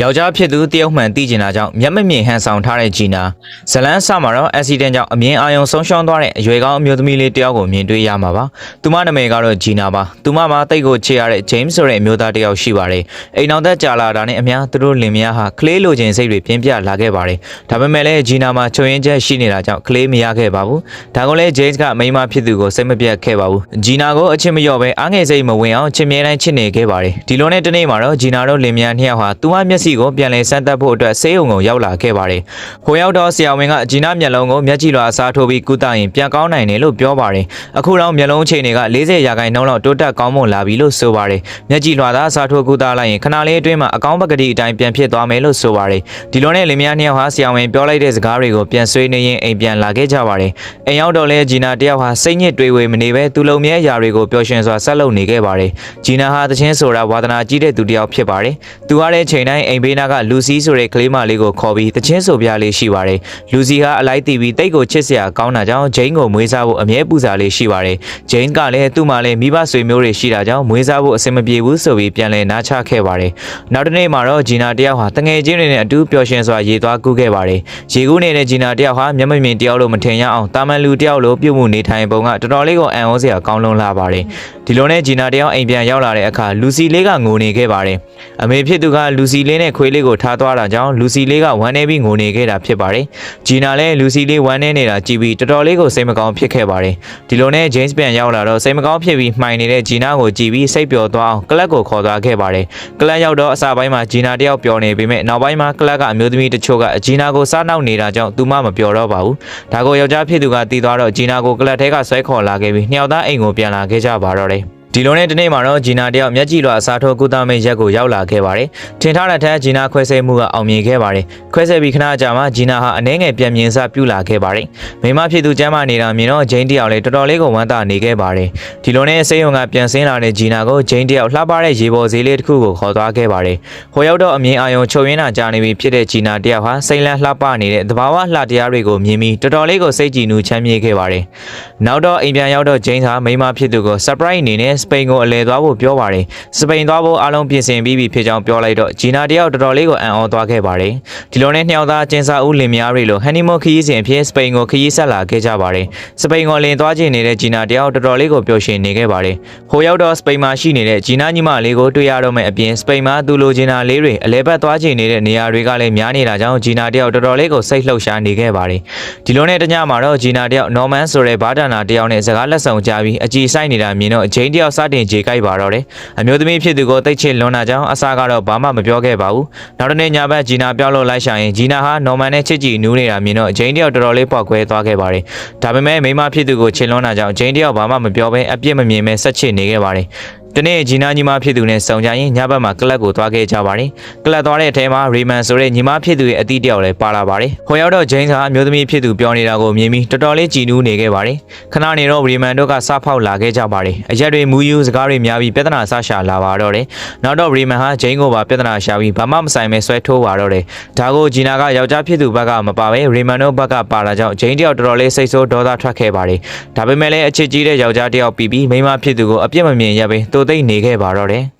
ယောက်ျားဖြစ်သူတယောက်မှန်သိကျင်တာကြောင့်မျက်မမြင်ဟန်ဆောင်ထားတဲ့ဂျီနာဇလန်းဆမှာတော့အက်ဆီဒန့်ကြောင့်အမြင်အာရုံဆုံးရှုံးသွားတဲ့အရွယ်ကောင်းအမျိုးသမီးလေးတယောက်ကိုမြင်တွေ့ရမှာပါ။သူမနာမည်ကတော့ဂျီနာပါ။သူမမှာတိတ်ကိုချေရတဲ့ James ဆိုတဲ့အမျိုးသားတယောက်ရှိပါတယ်။အိမ်အောင်သက်ကြာလာတာနဲ့အများသူတို့လင်မယားဟာကလေးလိုချင်စိတ်တွေပြင်းပြလာခဲ့ပါတယ်။ဒါပေမဲ့လည်းဂျီနာမှာချုံရင်ချက်ရှိနေတာကြောင့်ကလေးမရခဲ့ပါဘူး။ဒါကလည်း James ကမိန်းမဖြစ်သူကိုစိတ်မပြတ်ခဲ့ပါဘူး။ဂျီနာကိုအချစ်မလျော့ပဲအားငယ်စိတ်မဝင်အောင်ချစ်မြဲတိုင်းချစ်နေခဲ့ပါတယ်။ဒီလိုနဲ့တနေ့မှာတော့ဂျီနာတို့လင်မယားနှစ်ယောက်ဟာသူမမျက်စိကိုပြန်လည်စမ်းသပ်ဖို့အတွက်ဆေးရုံကိုရောက်လာခဲ့ပါတယ်။ဟိုရောက်တော့ဆရာဝန်ကဂျီနာမျက်လုံးကိုမျက်ကြည့်လွှာအစားထိုးပြီးကုသရင်ပြန်ကောင်းနိုင်တယ်လို့ပြောပါတယ်။အခုတော့မျက်လုံးအချိန်တွေက40ရာခိုင်နှုန်းလောက်တိုးတက်ကောင်းမွန်လာပြီလို့ဆိုပါတယ်။မျက်ကြည့်လွှာသာအစားထိုးကုသလိုက်ရင်ခဏလေးအတွင်းမှာအကောင်းပကတိအတိုင်းပြန်ဖြစ်သွားမယ်လို့ဆိုပါတယ်။ဒီလိုနဲ့လင်မယားနှစ်ယောက်ဟာဆရာဝန်ပြောလိုက်တဲ့စကားတွေကိုပြန်ဆွေးနေရင်အိမ်ပြန်လာခဲ့ကြပါတယ်။အိမ်ရောက်တော့လဲဂျီနာတယောက်ဟာစိတ်ညစ်တွေးဝေမနေပဲသူလုံမြဲအရာတွေကိုပျော်ရွှင်စွာဆက်လုပ်နေခဲ့ပါတယ်။ဂျီနာဟာသချင်းဆိုတာဝါသနာကြီးတဲ့သူတစ်ယောက်ဖြစ်ပါတယ်။သူကလည်းချိန်တိုင်းအိမ်ဘေးနားကလူစီဆိုတဲ့ကလေးမလေးကိုခေါ်ပြီးသချင်းဆိုပြလေးရှိပါတယ်။လူစီဟာအလိုက်တီးပြီးတိတ်ကိုချစ်စရာကောင်းတာကြောင့်ဂျိန်းကိုမွေးစားဖို့အမြဲပူဇာလေးရှိပါတယ်။ဂျိန်းကလည်းသူ့မှာလည်းမိဘဆွေမျိုးတွေရှိတာကြောင့်မွေးစားဖို့အဆင်မပြေဘူးဆိုပြီးပြန်လည်နားချခဲ့ပါတယ်။နောက်တစ်နေ့မှာတော့ဂျီနာတယောက်ဟာတငယ်ချင်းတွေနဲ့အတူပျော်ရွှင်စွာရေသွားကူးခဲ့ပါတယ်။ရေကူးနေတဲ့ဂျီနာတယောက်ဟာမျက်မမြင်တယောက်လို့မထင်ရအောင်တာမန်လူတယောက်လိုပြုတ်မှုနေထိုင်ပုံကတော်တော်လေးကိုအံ့ဩစရာကောင်းလွန်းလာပါတယ်။ဒီလိုနဲ့ဂျီနာတယောက်အိမ်ပြန်ရောက်လာတဲ့အခါလူစီလေးကငိုနေခဲ့ပါတယ်။အမေဖြစ်သူကလူစီလေးနဲ့ခွေးလေးကိုထားသွားတာကြောင့်လူစီလေးကဝမ်းနေပြီးငိုနေခဲ့တာဖြစ်ပါတယ်။ဂျီနာလည်းလူစီလေးဝမ်းနေနေတာကြည့်ပြီးတော်တော်လေးကိုစိတ်မကောင်းဖြစ်ခဲ့ပါတယ်။ဒီလိုနဲ့ James ပြန်ရောက်လာတော့စိတ်မကောင်းဖြစ်ပြီးမှိုင်နေတဲ့ဂျီနာကိုကြည့်ပြီးစိတ်ပျော်သွားအောင်ကလပ်ကိုခေါ်သွားခဲ့ပါတယ်။ကလပ်ရောက်တော့အစာပိုင်းမှာဂျီနာတယောက်ပျော်နေပေမဲ့နောက်ပိုင်းမှာကလပ်ကအမျိုးသမီးတချို့ကဂျီနာကိုစားနောက်နေတာကြောင့်သူမှမပျော်တော့ပါဘူး။ဒါကိုယောက်ျားဖြစ်သူကတီးသွားတော့ဂျီနာကိုကလပ်ထဲကဆွဲခေါ်လာခဲ့ပြီးနှစ်ယောက်သားအိမ်ကိုပြန်လာခဲ့ကြပါတော့တယ်။ ဒီလိုနဲ့ဒီနေ့မှာတော့ဂျီနာတယောက်မျက်ကြည့်လွှာအစားထိုးကုသမိတ်ရက်ကိုရောက်လာခဲ့ပါတယ်။ထင်ထားတဲ့ထက်ဂျီနာခွဲဆဲမှုကအောင်မြင်ခဲ့ပါတယ်။ခွဲဆဲပြီးခဏကြာမှဂျီနာဟာအနှဲငယ်ပြန်မြင်စပြုလာခဲ့ပါတယ်။မိမဖြစ်သူကျမ်းမာနေတာမြင်တော့ဂျိန်းတယောက်လည်းတော်တော်လေးကိုဝမ်းသာနေခဲ့ပါတယ်။ဒီလိုနဲ့ဆေးရုံကပြန်ဆင်းလာတဲ့ဂျီနာကိုဂျိန်းတယောက်လှပတဲ့ရေပေါ်ဈေးလေးတစ်ခုကိုခေါ်သွားခဲ့ပါတယ်။ဟိုရောက်တော့အမြင်အာရုံချုပ်ရင်းတာကြာနေပြီဖြစ်တဲ့ဂျီနာတယောက်ဟာစိတ်လန်းလှပနေတဲ့သဘာဝလှတရားတွေကိုမြင်ပြီးတော်တော်လေးကိုစိတ်ကြည်နူးချမ်းမြေ့ခဲ့ပါတယ်။နောက်တော့အိမ်ပြန်ရောက်တော့ဂျိန်းဟာမိမဖြစ်သူကို surprise အနေနဲ့စပိန်ကိုအလဲသွားဖို့ပြောပါတယ်။စပိန်သွားဖို့အားလုံးပြင်ဆင်ပြီးပြီဖြစ်ကြောင်းပြောလိုက်တော့ဂျီနာတယောက်တော်တော်လေးကိုအံ့ဩသွားခဲ့ပါတယ်။ဒီလိုနဲ့နှစ်ယောက်သားကျင်းစာဦးလင်မယားတွေလိုဟန်နီမွန်ခရီးစဉ်အဖြစ်စပိန်ကိုခရီးဆက်လာခဲ့ကြပါတယ်။စပိန်ကိုလင်သွားချင်နေတဲ့ဂျီနာတယောက်တော်တော်လေးကိုပျော်ရွှင်နေခဲ့ပါတယ်။ဟိုရောက်တော့စပိန်မှာရှိနေတဲ့ဂျီနာညီမလေးကိုတွေ့ရတော့မယ့်အပြင်စပိန်မှာသူလိုချင်တာလေးတွေအလဲပတ်သွားချင်နေတဲ့နေရာတွေကလည်းများနေတာကြောင့်ဂျီနာတယောက်တော်တော်လေးကိုစိတ်လှုပ်ရှားနေခဲ့ပါတယ်။ဒီလိုနဲ့တညမှာတော့ဂျီနာတယောက်နော်မန်ဆိုတဲ့ဘာဒနာတယောက်နဲ့စကားလက်ဆောင်ကြပြီးအကြည်ဆိုင်နေတာမြင်တော့ဂျိန်းတယောက်စတင်ကြေကြိုက်ပါတော့တယ်။အမျိုးသမီးဖြစ်သူကိုတိတ်ချစ်လွန်တာကြောင့်အစားကတော့ဘာမှမပြောခဲ့ပါဘူး။နောက်တစ်နေ့ညဘက်ဂျီနာပြောင်းလို့လိုက်ရှာရင်ဂျီနာဟာနော်မန်နဲ့ချစ်ကြည်နူးနေတာမြင်တော့ဂျိန်းတယောက်တော်တော်လေးပေါက်ခွဲသွားခဲ့ပါတယ်။ဒါပေမဲ့မိမဖြစ်သူကိုချစ်လွန်တာကြောင့်ဂျိန်းတယောက်ဘာမှမပြောဘဲအပြစ်မမြင်ပဲဆက်ချစ်နေခဲ့ပါတယ်။ ဒီနေ့ဂျီနာညီမဖြစ်သူနဲ့စုံကြရင်ညဘက်မှာကလပ်ကိုသွားခဲ့ကြပါတယ်။ကလပ်သွားတဲ့အထဲမှာရီမန်ဆိုတဲ့ညီမဖြစ်သူရဲ့အတီးတယောက်လည်းပါလာပါတယ်။ဟိုရောက်တော့ဂျိန်းစာအမျိုးသမီးဖြစ်သူပြောနေတာကိုမြင်ပြီးတော်တော်လေးကြည်နူးနေခဲ့ပါတယ်။ခဏနေတော့ရီမန်တို့ကစဖောက်လာခဲ့ကြပါတယ်။အရက်တွေမူယူစကားတွေများပြီးပြဿနာဆရှာလာပါတော့တယ်။နောက်တော့ရီမန်ဟာဂျိန်းကိုပါပြဿနာရှာပြီးဘာမှမဆိုင်ပဲဆွဲထိုးပါတော့တယ်။ဒါကိုဂျီနာကယောက်ျားဖြစ်သူဘက်ကမပါပဲရီမန်တို့ဘက်ကပါလာကြောင့်ဂျိန်းတယောက်တော်တော်လေးစိတ်ဆိုးဒေါသထွက်ခဲ့ပါတယ်။ဒါပေမဲ့လည်းအချစ်ကြီးတဲ့ယောက်ျားတယောက်ပြီးပြီးမိန်းမဖြစ်သူကိုအပြစ်မမြင်ရပဲတိုသိမ့်နေခဲ့ပါတော့တယ်။